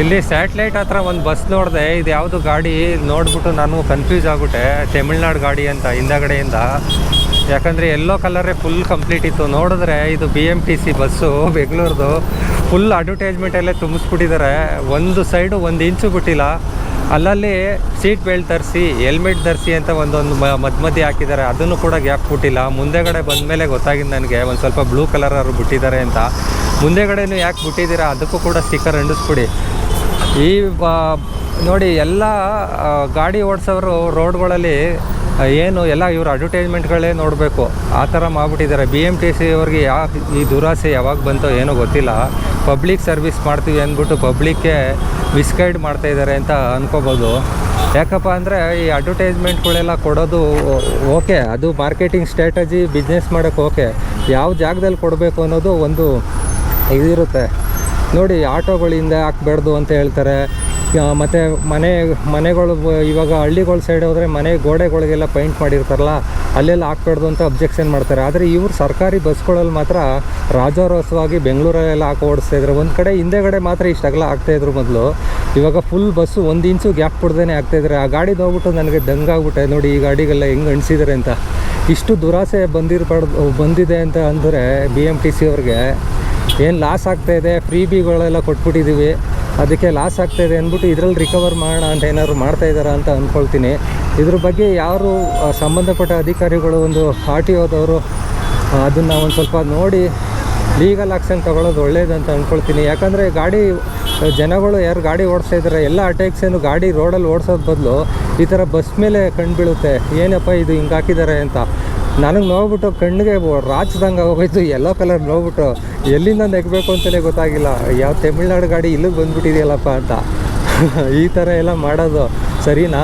ಇಲ್ಲಿ ಸ್ಯಾಟ್ಲೈಟ್ ಹತ್ರ ಒಂದು ಬಸ್ ನೋಡಿದೆ, ಇದು ಯಾವುದು ಗಾಡಿ ನೋಡ್ಬಿಟ್ಟು ನಾನು ಕನ್ಫ್ಯೂಸ್ ಆಗ್ಬಿಟ್ಟೆ, ತಮಿಳ್ನಾಡು ಗಾಡಿ ಅಂತ, ಹಿಂದಗಡೆಯಿಂದ. ಯಾಕಂದರೆ ಎಲ್ಲೋ ಕಲರೇ ಫುಲ್ ಕಂಪ್ಲೀಟ್ ಇತ್ತು. ನೋಡಿದ್ರೆ ಇದು B M T C bus ಬೆಂಗಳೂರದು. Full ಅಡ್ವರ್ಟೈಸ್ಮೆಂಟಲ್ಲೇ ತುಂಬಿಸ್ಬಿಟ್ಟಿದ್ದಾರೆ ಒಂದು ಸೈಡು ಒಂದು ಇಂಚು ಬಿಟ್ಟಿಲ್ಲ. ಅಲ್ಲಲ್ಲಿ ಸೀಟ್ ಬೆಲ್ಟ್ ತರಿಸಿ ಹೆಲ್ಮೆಟ್ ಧರಿಸಿ ಅಂತ ಒಂದೊಂದು ಮಧ್ಯ ಮಧ್ಯೆ ಹಾಕಿದ್ದಾರೆ ಅದನ್ನು ಕೂಡ ಗ್ಯಾಪ್ ಬಿಟ್ಟಿಲ್ಲ ಮುಂದೆಗಡೆ ಬಂದ ಮೇಲೆ ಗೊತ್ತಾಗಿದ್ದು ನನಗೆ, ಒಂದು ಸ್ವಲ್ಪ ಬ್ಲೂ ಕಲರ್ ಅವರು ಬಿಟ್ಟಿದ್ದಾರೆ ಅಂತ. ಮುಂದೆಗಡೆನೂ ಯಾಕೆ ಬಿಟ್ಟಿದ್ದೀರಾ, ಅದಕ್ಕೂ ಕೂಡ ಸ್ಟಿಕ್ಕರ್ ಅಂಟಿಸ್ಬಿಡಿ. ಈ ನೋಡಿ, ಎಲ್ಲ ಗಾಡಿ ಓಡಿಸೋರು ರೋಡ್ಗಳಲ್ಲಿ ಏನು, ಎಲ್ಲ ಇವರು ಅಡ್ವರ್ಟೈಸ್ಮೆಂಟ್ಗಳೇ ನೋಡಬೇಕು. ಆ ಥರ ಮಾಡ್ಬಿಟ್ಟಿದ್ದಾರೆ. ಬಿ ಎಂ ಟಿ ಸಿ ಅವ್ರಿಗೆ ಯಾಕೆ ಈ ದುರಾಸೆ ಯಾವಾಗ ಬಂತೋ ಏನೋ ಗೊತ್ತಿಲ್ಲ. ಪಬ್ಲಿಕ್ ಸರ್ವಿಸ್ ಮಾಡ್ತೀವಿ ಅಂದ್ಬಿಟ್ಟು ಪಬ್ಲಿಕ್ಗೆ ಮಿಸ್ಗೈಡ್ ಮಾಡ್ತಾ ಇದ್ದಾರೆ ಅಂತ ಅಂದ್ಕೋಬೋದು ಯಾಕಪ್ಪ ಅಂದರೆ, ಈ ಅಡ್ವರ್ಟೈಸ್ಮೆಂಟ್ಗಳೆಲ್ಲ ಕೊಡೋದು ಓಕೆ. ಅದು ಮಾರ್ಕೆಟಿಂಗ್ ಸ್ಟ್ರಾಟಜಿ ಬಿಸ್ನೆಸ್ ಮಾಡೋಕ್ಕೆ ಓಕೆ. ಯಾವ ಜಾಗದಲ್ಲಿ ಕೊಡಬೇಕು ಅನ್ನೋದು ಒಂದು ಇದಿರುತ್ತೆ. ನೋಡಿ ಆಟೋಗಳಿಂದ ಹಾಕ್ಬಾರ್ದು ಅಂತ ಹೇಳ್ತಾರೆ. ಮತ್ತು ಮನೆ, ಮನೆಗಳು ಇವಾಗ ಹಳ್ಳಿಗಳ ಸೈಡ್ ಹೋದರೆ ಮನೆ ಗೋಡೆಗಳಿಗೆಲ್ಲ ಪೈಂಟ್ ಮಾಡಿರ್ತಾರಲ್ಲ, ಅಲ್ಲೆಲ್ಲ ಹಾಕ್ಬಾರ್ದು ಅಂತ ಅಬ್ಜೆಕ್ಷನ್ ಮಾಡ್ತಾರೆ. ಆದರೆ ಇವರು ಸರ್ಕಾರಿ ಬಸ್ಗಳಲ್ಲಿ ಮಾತ್ರ ರಾಜಾರೋಸವಾಗಿ ಬೆಂಗಳೂರಲ್ಲೆಲ್ಲ ಹಾಕಿ ಓಡಿಸ್ತಾ ಇದ್ರು. ಒಂದು ಕಡೆ ಹಿಂದೆಗಡೆ ಮಾತ್ರ ಇಷ್ಟು ಅಗಲ ಆಗ್ತಾಯಿದ್ರು ಮೊದಲು. ಇವಾಗ ಫುಲ್ ಬಸ್ಸು ಒಂದು ಇಂಚು ಗ್ಯಾಪ್ ಕೊಡ್ದೇ ಆಗ್ತಾಯಿದ್ರೆ ಆ ಗಾಡಿ ನೋಡ್ಬಿಟ್ಟು ನನಗೆ ದಂಗಾಗ್ಬಿಟ್ಟೆ ನೋಡಿ, ಈ ಗಾಡಿಗೆಲ್ಲ ಹೆಂಗೆ ಅಣಿಸಿದ್ದಾರೆ ಅಂತ. ಇಷ್ಟು ದುರಾಸೆ ಬಂದಿರಬಾರ್ದು, ಬಂದಿದೆ ಅಂತ ಅಂದರೆ ಬಿ ಎಂ ಟಿ ಸಿ ಅವ್ರಿಗೆ ಏನು ಲಾಸ್ ಆಗ್ತಾಯಿದೆ ಫ್ರೀ ಬಿಗಳೆಲ್ಲ ಕೊಟ್ಬಿಟ್ಟಿದ್ದೀವಿ ಅದಕ್ಕೆ ಲಾಸ್ ಆಗ್ತಾಯಿದೆ ಅಂದ್ಬಿಟ್ಟು ಇದರಲ್ಲಿ ರಿಕವರ್ ಮಾಡೋಣ ಅಂತ ಏನಾದ್ರು ಮಾಡ್ತಾ ಇದ್ದಾರಾ ಅಂತ ಅಂದ್ಕೊಳ್ತೀನಿ ಇದ್ರ ಬಗ್ಗೆ ಯಾರು ಸಂಬಂಧಪಟ್ಟ ಅಧಿಕಾರಿಗಳು ಒಂದು ಆರ್ ಟಿ ಓದವರು ಅದನ್ನು ಒಂದು ಸ್ವಲ್ಪ ನೋಡಿ ಲೀಗಲ್ ಆಕ್ಷನ್ ತಗೊಳ್ಳೋದು ಒಳ್ಳೇದಂತ ಅಂದ್ಕೊಳ್ತೀನಿ ಯಾಕಂದರೆ ಗಾಡಿ, ಜನಗಳು ಯಾರು ಗಾಡಿ ಓಡಿಸ್ತಾ ಇದ್ದಾರೆ ಎಲ್ಲ ಅಟ್ಯಾಕ್ಸೇನು ಗಾಡಿ ರೋಡಲ್ಲಿ ಓಡಿಸೋದು ಬದಲು ಈ ಥರ ಬಸ್ ಮೇಲೆ ಕಂಡುಬೀಳುತ್ತೆ ಬೀಳುತ್ತೆ. ಏನಪ್ಪ ಇದು ಹಿಂಗೆ ಹಾಕಿದ್ದಾರೆ ಅಂತ. ನನಗೆ ನೋಡ್ಬಿಟ್ಟು ಕಣ್ಣಿಗೆ ರಾಚ್ದಂಗೆ ಆಗೋಯ್ತು, ಎಲ್ಲೋ ಕಲರ್ ನೋಡ್ಬಿಟ್ಟು ಎಲ್ಲಿಂದ ನೆಗಬೇಕು ಅಂತಲೇ ಗೊತ್ತಾಗಿಲ್ಲ. ಯಾವ ತಮಿಳ್ನಾಡು ಗಾಡಿ ಇಲ್ಲಿಗೆ ಬಂದ್ಬಿಟ್ಟಿದೆಯಲ್ಲಪ್ಪ ಅಂತ. ಈ ಥರ ಎಲ್ಲ ಮಾಡೋದು. ಸರಿನಾ?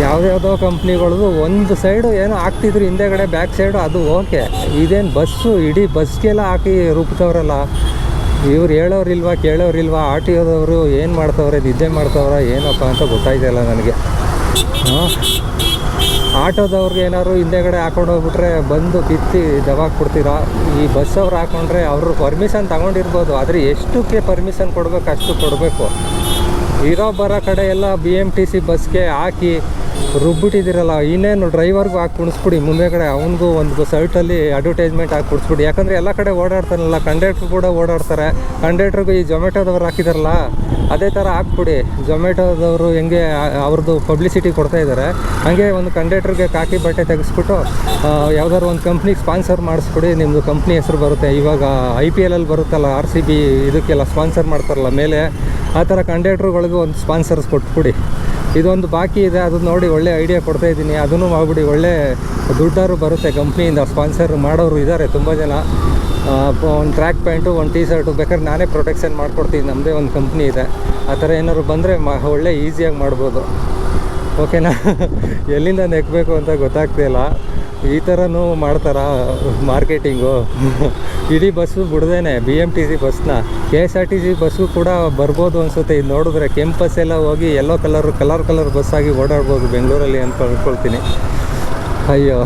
ಯಾವುದ್ಯಾವುದೋ ಕಂಪ್ನಿಗಳದು ಒಂದು ಸೈಡು ಏನೋ ಹಾಕ್ತಿದ್ರು, ಹಿಂದೆಗಡೆ ಬ್ಯಾಕ್ ಸೈಡು ಅದು ಓಕೆ. ಇದೇನು ಬಸ್ಸು, ಇಡೀ ಬಸ್ಗೆಲ್ಲ ಹಾಕಿ ರೂಪಿತವ್ರಲ್ಲ ಇವ್ರು ಹೇಳೋರಿಲ್ವಾ, ಕೇಳೋರಿಲ್ವಾ ಆರ್ ಟಿ ಏನು ಮಾಡ್ತವ್ರೆ, ನಿದ್ದೆ ಮಾಡ್ತವ್ರ, ಏನಪ್ಪ ಅಂತ ಗೊತ್ತಾಯ್ತಿಲ್ಲ ನನಗೆ. ಆಟೋದವ್ರಿಗೆ ಏನಾದ್ರು ಹಿಂದೆಗಡೆ ಹಾಕೊಂಡು ಹೋಗ್ಬಿಟ್ರೆ ಬಂದು ಕಿತ್ತಿ ದಬಾಕ್ ಕೊಡ್ತೀರಾ? ಈ ಬಸ್ ಅವ್ರು ಹಾಕೊಂಡ್ರೆ ಅವರು ಪರ್ಮಿಷನ್ ತಗೊಂಡಿರ್ಬೋದು, ಆದರೆ ಎಷ್ಟಕ್ಕೆ ಪರ್ಮಿಷನ್ ಕೊಡಬೇಕು, ಅಷ್ಟು ಕೊಡಬೇಕು. ಇರೋ ಬರೋ ಕಡೆ ಎಲ್ಲ ಬಿ ಎಂ ಟಿ ಸಿ ಬಸ್ಗೆ ಹಾಕಿ ರುಬ್ಬಿಟ್ಟಿದ್ದೀರಲ್ಲ, ಇನ್ನೇನು ಡ್ರೈವರ್ಗೂ ಹಾಕಿ ಕುಣಿಸ್ಬಿಡಿ ಮುಂದೆಗಡೆ ಅವನಿಗೂ ಒಂದು ಸೈಟಲ್ಲಿ ಅಡ್ವರ್ಟೈಸ್ಮೆಂಟ್ ಹಾಕಿ ಕುಡಿಸ್ಬಿಡಿ ಯಾಕಂದರೆ ಎಲ್ಲ ಕಡೆ ಓಡಾಡ್ತಾನಲ್ಲ ಕಂಡಕ್ಟ್ರು ಕೂಡ ಓಡಾಡ್ತಾರೆ. ಕಂಡಕ್ಟ್ರಿಗೂ ಈ ಜೊಮೆಟೋದವ್ರು ಹಾಕಿದಾರಲ್ಲ, ಅದೇ ಥರ ಹಾಕ್ಬಿಡಿ. ಜೊಮ್ಯಾಟೋದವರು ಹೆಂಗೆ ಅವ್ರದ್ದು ಪಬ್ಲಿಸಿಟಿ ಕೊಡ್ತಾ ಇದ್ದಾರೆ ಹಾಗೆ ಒಂದು ಕಂಡಕ್ಟ್ರಿಗೆ ಕಾಕಿ ಬಟ್ಟೆ ತೆಗೆಸ್ಬಿಟ್ಟು ಯಾವ್ದಾದ್ರು ಒಂದು ಕಂಪ್ನಿಗೆ ಸ್ಪಾನ್ಸರ್ ಮಾಡಿಸ್ಬಿಡಿ ನಿಮ್ಮದು ಕಂಪ್ನಿ ಹೆಸರು ಬರುತ್ತೆ. ಇವಾಗ ಐ ಪಿ ಎಲಲ್ಲಿ ಬರುತ್ತಲ್ಲ ಆರ್ ಸಿ ಬಿ ಇದಕ್ಕೆಲ್ಲ ಸ್ಪಾನ್ಸರ್ ಮಾಡ್ತಾರಲ್ಲ, ಮೇಲೆ ಆ ಥರ ಕಂಡಕ್ಟ್ರುಗಳಿಗೂ ಒಂದು ಸ್ಪಾನ್ಸರ್ಸ್ ಕೊಟ್ಬಿಡಿ. ಇದೊಂದು ಬಾಕಿ ಇದೆ ಅದು ನೋಡಿ ಒಳ್ಳೆ ಐಡಿಯಾ ಕೊಡ್ತಾ ಇದ್ದೀನಿ. ಅದನ್ನು ಮಾಡಿಬಿಡಿ, ಒಳ್ಳೆ ದುಡ್ಡಾರು ಬರುತ್ತೆ ಕಂಪ್ನಿಯಿಂದ ಸ್ಪಾನ್ಸರ್ ಮಾಡೋರು ಇದ್ದಾರೆ ತುಂಬ ಜನ. ಒಂದು ಟ್ರ್ಯಾಕ್ ಪ್ಯಾಂಟು ಒಂದು ಟೀ ಶರ್ಟು ಬೇಕಾದ್ರೆ ನಾನೇ ಪ್ರೊಟೆಕ್ಷನ್ ಮಾಡಿಕೊಡ್ತೀನಿ ನಮ್ಮದೇ ಒಂದು ಕಂಪ್ನಿ ಇದೆ. ಆ ಥರ ಏನಾದ್ರು ಬಂದರೆ ಮಾ ಒಳ್ಳೆ ಈಸಿಯಾಗಿ ಮಾಡ್ಬೋದು. ಓಕೆನಾ ಎಲ್ಲಿಂದ ನೆಕ್ಕಬೇಕು ಅಂತ ಗೊತ್ತಾಗ್ತಿಲ್ಲ ಈ ಥರನೂ ಮಾಡ್ತಾರಾ ಮಾರ್ಕೆಟಿಂಗು? ಇಡೀ ಬಸ್ಸು ಬಿಡ್ದೇನೆ ಬಿ ಎಂ ಟಿ ಸಿ ಬಸ್ನ. K S R T C bus ಕೂಡ ಬರ್ಬೋದು ಅನಿಸುತ್ತೆ. ಇದು ನೋಡಿದ್ರೆ ಕೆಂಪಸ್ ಎಲ್ಲ ಹೋಗಿ ಎಲ್ಲೋ ಕಲರ್ ಕಲರ್ ಕಲರ್ ಬಸ್ಸಾಗಿ ಓಡಾಡ್ಬೋದು ಬೆಂಗಳೂರಲ್ಲಿ ಅಂತ ಅಂದ್ಕೊಳ್ತೀನಿ ಅಯ್ಯೋ.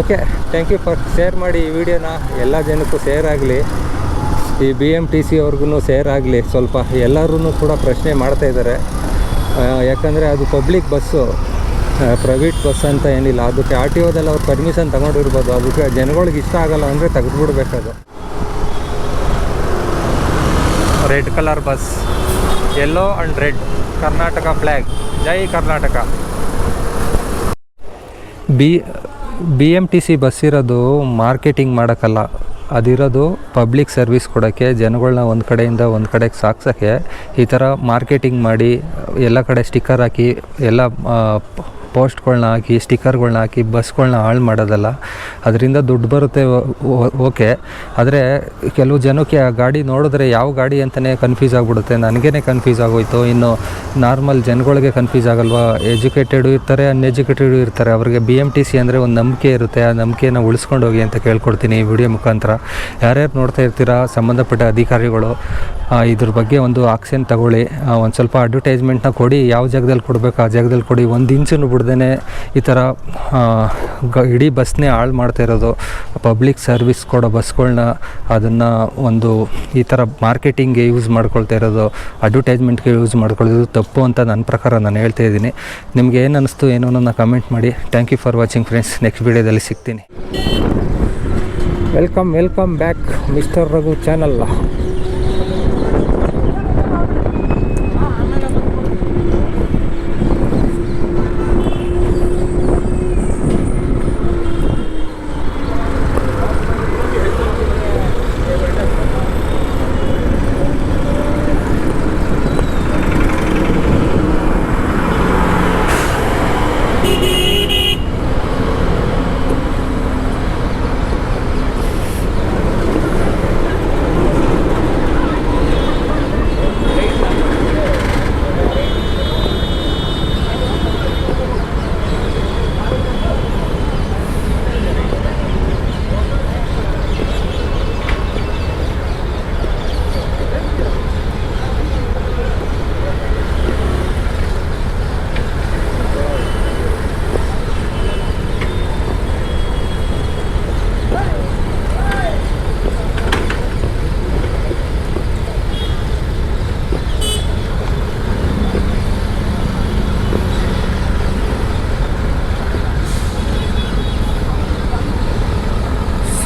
Okay thank you for share ಮಾಡಿ ಈ ವಿಡಿಯೋನ. ಎಲ್ಲ ಜನಕ್ಕೂ ಶೇರ್ ಆಗಲಿ. ಈ ಬಿ ಎಂ ಟಿ ಸಿ ಅವ್ರಿಗೂ ಶೇರ್ ಆಗಲಿ ಸ್ವಲ್ಪ. ಎಲ್ಲರೂ ಕೂಡ ಪ್ರಶ್ನೆ ಮಾಡ್ತಾ ಇದ್ದಾರೆ ಆ, ಯಾಕಂದರೆ ಅದು ಪಬ್ಲಿಕ್ ಬಸ್ಸು. ಪ್ರೈವೇಟ್ ಬಸ್ ಅಂತ ಏನಿಲ್ಲ. ಅದಕ್ಕೆ ಆರ್ ಟಿ ಓದಲ್ಲಿ ಅವ್ರು ಪರ್ಮಿಷನ್ ತಗೊಂಡಿರ್ಬೋದು. ಅದಕ್ಕೆ ಜನಗಳಿಗೆ ಇಷ್ಟ ಆಗಲ್ಲ ಅಂದರೆ ತೆಗೆದುಬಿಡ್ಬೇಕದು. Red colour bus yellow and red Karnataka flag Jai Karnataka. B B M T C bus ಇರೋದು ಮಾರ್ಕೆಟಿಂಗ್ ಮಾಡೋಕ್ಕಲ್ಲ. ಅದಿರೋದು ಪಬ್ಲಿಕ್ ಸರ್ವಿಸ್ ಕೊಡೋಕ್ಕೆ ಜನಗಳನ್ನ ಒಂದು ಕಡೆಯಿಂದ ಒಂದು ಕಡೆಗೆ ಸಾಕ್ಸೋಕ್ಕೆ ಈ ಥರ ಮಾರ್ಕೆಟಿಂಗ್ ಮಾಡಿ ಎಲ್ಲ ಕಡೆ ಸ್ಟಿಕ್ಕರ್ ಹಾಕಿ ಎಲ್ಲ ಪೋಸ್ಟ್ಗಳ್ನ ಹಾಕಿ ಸ್ಟಿಕ್ಕರ್ಗಳ್ನ ಹಾಕಿ ಬಸ್ಗಳನ್ನ ಹಾಳು ಮಾಡೋದಲ್ಲ, ಅದರಿಂದ ದುಡ್ಡು ಬರುತ್ತೆ ಓಕೆ. ಆದರೆ ಕೆಲವು ಜನಕ್ಕೆ ಆ ಗಾಡಿ ನೋಡಿದ್ರೆ ಯಾವ ಗಾಡಿ ಅಂತಲೇ ಕನ್ಫ್ಯೂಸ್ ಆಗಿಬಿಡುತ್ತೆ. ನನಗೇ ಕನ್ಫ್ಯೂಸ್ ಆಗೋಯ್ತು. ಇನ್ನು ನಾರ್ಮಲ್ ಜನಗಳಿಗೆ ಕನ್ಫ್ಯೂಸ್ ಆಗಲ್ವಾ? ಎಜುಕೇಟೆಡು ಇರ್ತಾರೆ ಅನ್ಎಜುಕೇಟೆಡು ಇರ್ತಾರೆ. ಅವ್ರಿಗೆ ಬಿ ಎಂ ಟಿ ಸಿ ಅಂದರೆ ಒಂದು ನಂಬಿಕೆ ಇರುತ್ತೆ. ಆ ನಂಬಿಕೆಯನ್ನು ಉಳಿಸ್ಕೊಂಡು ಹೋಗಿ ಅಂತ ಕೇಳ್ಕೊಡ್ತೀನಿ ಈ ವಿಡಿಯೋ ಮುಖಾಂತರ. ಯಾರ್ಯಾರು ನೋಡ್ತಾ ಇರ್ತೀರಾ? ಸಂಬಂಧಪಟ್ಟ ಅಧಿಕಾರಿಗಳು ಇದ್ರ ಬಗ್ಗೆ ಒಂದು ಆಕ್ಷನ್ ತಗೊಳ್ಳಿ. ಒಂದು ಸ್ವಲ್ಪ ಅಡ್ವರ್ಟೈಸ್ಮೆಂಟ್ನ ಕೊಡಿ. ಯಾವ ಜಾಗದಲ್ಲಿ ಕೊಡಬೇಕು? ಆ ಜಾಗದಲ್ಲಿ ಕೊಡಿ. ಒಂದು ಇಂಚನ್ನು ಬಿಡ್ದೇ ಈ ಥರ ಗ, ಇಡೀ ಬಸ್ನೇ ಹಾಳು ಮಾಡ್ತಾ ಇರೋದು. ಪಬ್ಲಿಕ್ ಸರ್ವಿಸ್ ಕೊಡೋ ಬಸ್ಗಳನ್ನ ಅದನ್ನು ಒಂದು ಈ ಥರ ಮಾರ್ಕೆಟಿಂಗ್ಗೆ ಯೂಸ್ ಮಾಡ್ಕೊಳ್ತಾ ಇರೋದು, ಅಡ್ವರ್ಟೈಸ್ಮೆಂಟ್ಗೆ ಯೂಸ್ ಮಾಡ್ಕೊಳ್ಳೋದು ತಪ್ಪು ಅಂತ ನನ್ನ ಪ್ರಕಾರ ನಾನು ಹೇಳ್ತಾ ಇದ್ದೀನಿ. ನಿಮ್ಗೆ ಏನು ಅನ್ನಿಸ್ತು ಏನೋ ನನ್ನ ಕಮೆಂಟ್ ಮಾಡಿ. Thank you for watching friends next ವೀಡಿಯೋದಲ್ಲಿ ಸಿಗ್ತೀನಿ. Welcome welcome back mister Raghu channel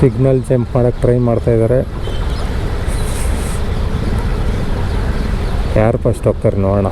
Signal jump ಮಾಡೋಕ್ಕೆ ಟ್ರೈ ಮಾಡ್ತಾ ಇದ್ದಾರೆ ಯಾರು ಫಸ್ಟ್ ಹೋಗ್ತಾರೆ ನೋಡೋಣ.